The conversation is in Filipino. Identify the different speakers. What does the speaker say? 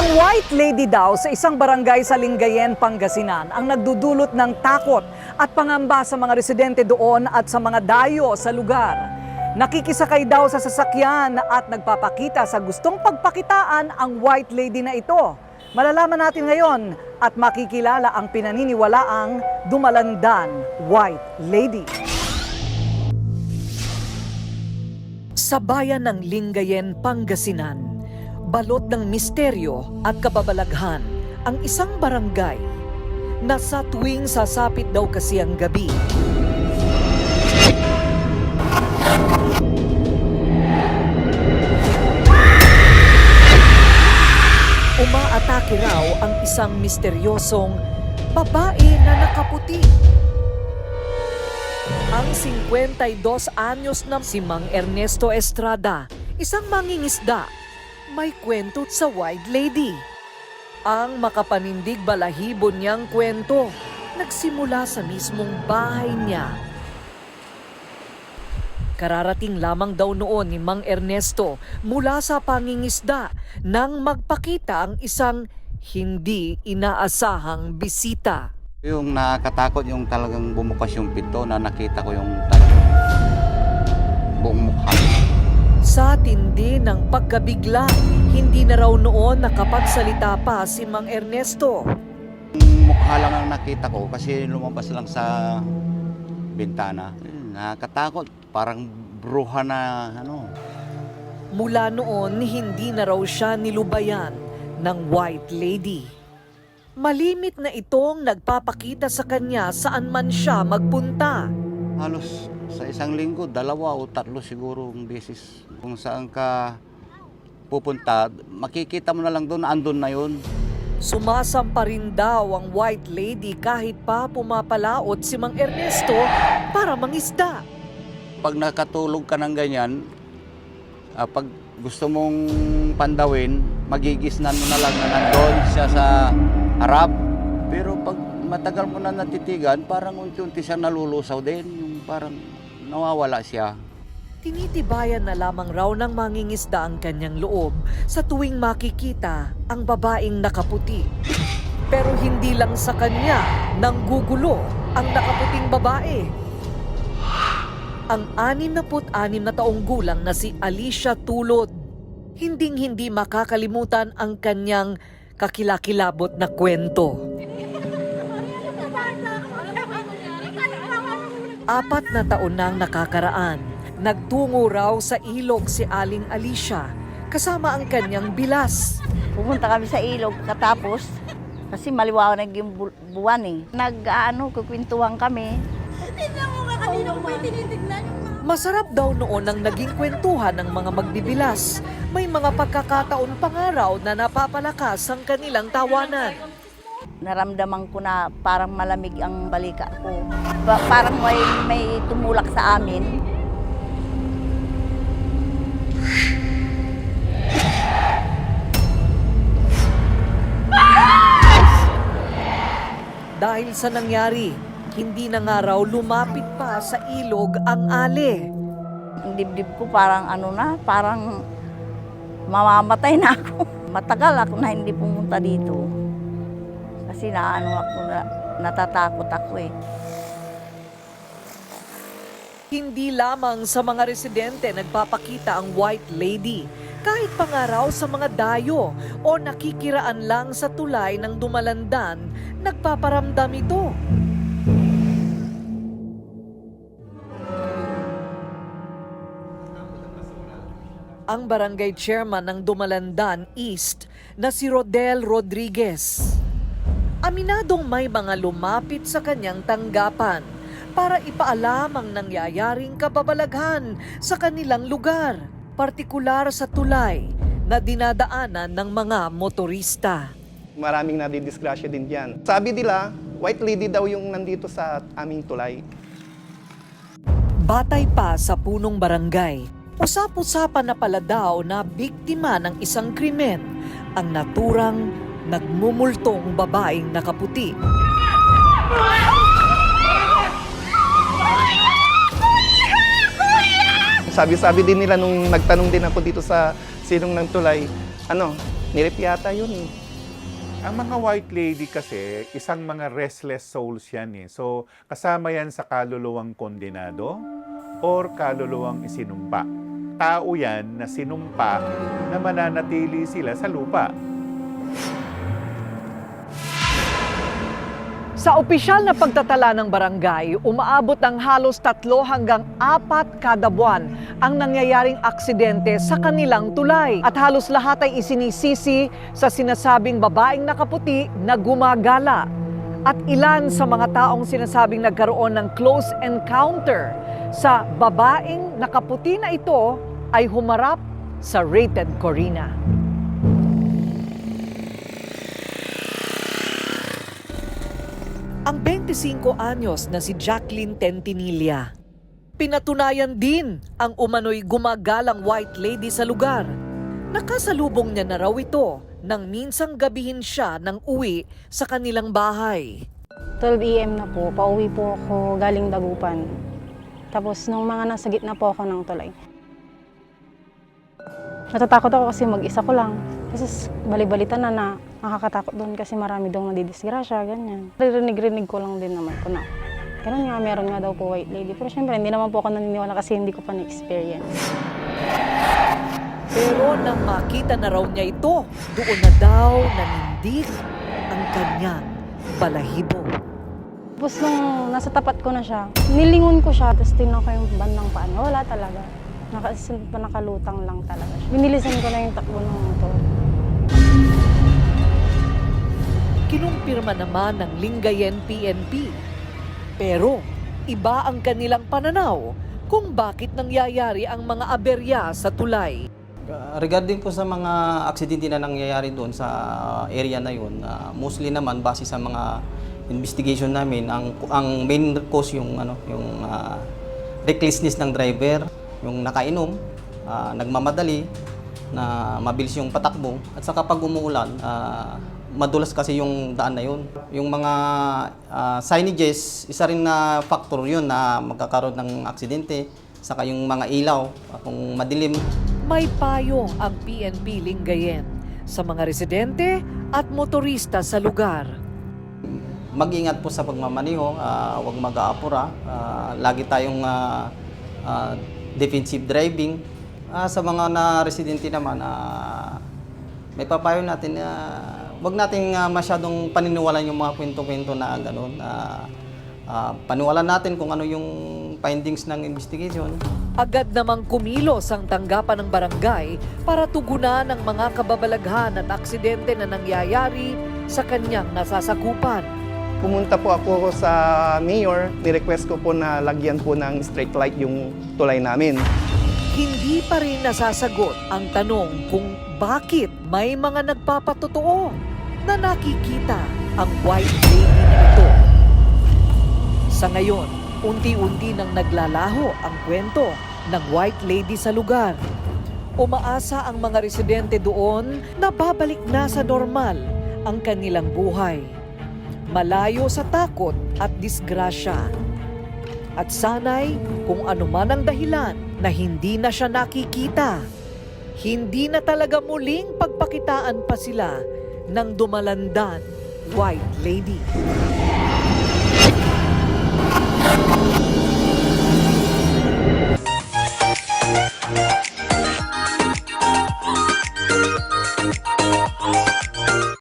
Speaker 1: Isang white lady daw sa isang barangay sa Lingayen, Pangasinan ang nagdudulot ng takot at pangamba sa mga residente doon at sa mga dayo sa lugar. Nakikisakay daw sa sasakyan at nagpapakita sa gustong pagpakitaan ang white lady na ito. Malalaman natin ngayon at makikilala ang pinaniniwalaang dumalandan white lady. Sa bayan ng Lingayen, Pangasinan, balot ng misteryo at kababalaghan ang isang barangay na sa tuwing sasapit daw kasi ang gabi. Umaatake raw ang isang misteryosong babae na nakaputi. Ang 52 anyos na si Mang Ernesto Estrada, isang mangingisda, may kwento sa White Lady. Ang makapanindig balahibo niyang kwento, nagsimula sa mismong bahay niya. Kararating lamang daw noon ni Mang Ernesto mula sa pangingisda nang magpakita ang isang hindi inaasahang bisita.
Speaker 2: Yung nakakatakot yung talagang bumukas yung pinto na nakita ko yung
Speaker 1: Sa tindi ng pagkabigla, hindi na raw noon nakapagsalita pa si Mang Ernesto.
Speaker 2: Mukha lang ang nakita ko kasi lumabas lang sa bintana. Nakakatakot. Parang bruha na ano.
Speaker 1: Mula noon, hindi na raw siya nilubayan ng White Lady. Malimit na itong nagpapakita sa kanya saan man siya magpunta.
Speaker 2: Halos sa isang linggo, dalawa o tatlo siguro ang beses. Kung saan ka pupunta, makikita mo na lang doon, andun na yun.
Speaker 1: Sumasampa rin daw ang White Lady kahit pa pumapalaot si Mang Ernesto para mangisda.
Speaker 2: Pag nakatulog ka ng ganyan, ah, pag gusto mong pandawin, magigisnan mo na lang na nandun siya sa harap. Pero pag matagal mo na natitigan, parang unti-unti siyang nalulusaw din. Yung parang nawawala siya.
Speaker 1: Tinitibayan na lamang raw ng mangingisda ang kanyang loob sa tuwing makikita ang babaeng nakaputi. Pero hindi lang sa kanya nang gugulo ang nakaputing babae. Ang 66 na taong gulang na si Alicia Tulod, hinding-hindi makakalimutan ang kanyang kakilakilabot na kwento. Apat na taon nang nakakaraan, nagtungo raw sa ilog si Aling Alicia kasama ang kanyang bilas.
Speaker 3: Pumunta kami sa ilog katapos kasi maliwanag yung bu- buwan eh. Nag-ano, kukwentuhan kami.
Speaker 1: Masarap daw noon ang naging kwentuhan ng mga magbibilas. May mga pagkakataon pa nga raw na napapalakas ang kanilang tawanan.
Speaker 3: Naramdaman ko na parang malamig ang balika ko. Ba- parang may, may tumulak sa amin.
Speaker 1: Dahil sa nangyari, hindi na nga raw lumapit pa sa ilog ang ale.
Speaker 3: Ang dibdib ko parang ano na, parang mamamatay na ako. Matagal ako na hindi pumunta dito. Kasi naano ako na, natatakot ako eh.
Speaker 1: Hindi lamang sa mga residente nagpapakita ang White Lady, kahit pa nga raw sa mga dayo o nakikiraan lang sa tulay ng dumalandan, nagpaparamdam ito. Ang barangay chairman ng Dumalandan East na si Rodel Rodriguez. Aminadong may mga lumapit sa kanyang tanggapan para ipaalam ang nangyayaring kababalaghan sa kanilang lugar, partikular sa tulay na dinadaanan ng mga motorista.
Speaker 4: Maraming nadidisgrasya din diyan. Sabi nila, white lady daw yung nandito sa aming tulay.
Speaker 1: Batay pa sa punong barangay, usap-usapan na pala daw na biktima ng isang krimen ang naturang nagmumultong babaeng nakaputi.
Speaker 4: Sabi-sabi din nila nung nagtanong din ako dito sa sinong ng tulay, ano, Nirip yata yun eh.
Speaker 5: Ang mga white lady kasi, isang mga restless souls yan eh. So, kasama yan sa kaluluwang kondenado or kaluluwang isinumpa. Tao yan na sinumpa na mananatili sila sa lupa.
Speaker 1: Sa opisyal na pagtatala ng barangay, umaabot ng halos tatlo hanggang apat kada buwan ang nangyayaring aksidente sa kanilang tulay. At halos lahat ay isinisisi sa sinasabing babaeng nakaputi na gumagala. At ilan sa mga taong sinasabing nagkaroon ng close encounter sa babaeng nakaputi na ito ay humarap sa rated Corina. Ang 25 anyos na si Jacqueline Tentinilla. Pinatunayan din ang umano'y gumagalang white lady sa lugar. Nakasalubong niya na raw ito nang minsang gabihin siya ng uwi sa kanilang bahay.
Speaker 6: 12 AM na po, pauwi po ako galing Dagupan. Tapos nung mga nasa gitna po ako ng tulay. Natatakot ako kasi mag-isa ko lang. Kasi bali-balita na na nakakatakot doon kasi marami doon nadidisgrasya, ganyan. Rinig-rinig ko lang din naman ko na. Ganun nga, meron nga daw po white lady. Pero syempre, hindi naman po ako naniniwala kasi hindi ko pa na-experience.
Speaker 1: Pero nang makita na raw niya ito, doon na daw nanindig ang kanyang balahibo.
Speaker 6: Tapos nung nasa tapat ko na siya, nilingon ko siya, tapos tingnan ko yung bandang paa niya. Wala talaga. Naka, nakalutang lang talaga siya. Binilisan ko na yung takbo ng motor.
Speaker 1: Kinumpirma naman ng Lingayen PNP. Pero iba ang kanilang pananaw kung bakit nangyayari ang mga aberya sa tulay.
Speaker 7: Uh, Regarding po sa mga aksidente na nangyayari doon sa area na yun, uh, mostly naman base sa mga investigation namin, ang ang main cause yung ano, yung uh, recklessness ng driver, yung nakainom, uh, nagmamadali, na mabilis yung patakbo, at saka pag umuulan, uh, madulas kasi yung daan na yun. Yung mga uh, signages, isa rin na factor yun na magkakaroon ng aksidente, saka yung mga ilaw, uh, kung madilim,
Speaker 1: May payo ang PNP Lingayen sa mga residente at motorista sa lugar.
Speaker 7: mag-ingat po sa pagmamaniho, ah, huwag mag-aapura. Ah, lagi tayong ah, ah, defensive driving. Ah, sa mga na residente naman, ah, may papayo natin na huwag nating ah, masyadong paniniwalan yung mga kwento-kwento na gano'n. Ah, ah, paniwalan natin kung ano yung findings ng investigation.
Speaker 1: Agad namang kumilos ang tanggapan ng barangay para tugunan ang mga kababalaghan at aksidente na nangyayari sa kanyang nasasakupan.
Speaker 4: Pumunta po ako sa mayor, ni-request ko po na lagyan po ng straight light yung tulay namin.
Speaker 1: Hindi pa rin nasasagot ang tanong kung bakit may mga nagpapatotoo na nakikita ang white lady na ito. Sa ngayon, unti-unti nang naglalaho ang kwento ng white lady sa lugar. Umaasa ang mga residente doon na babalik na sa normal ang kanilang buhay. Malayo sa takot at disgrasya. At sanay kung ano man ang dahilan na hindi na siya nakikita, hindi na talaga muling pagpakitaan pa sila ng dumalandan White Lady.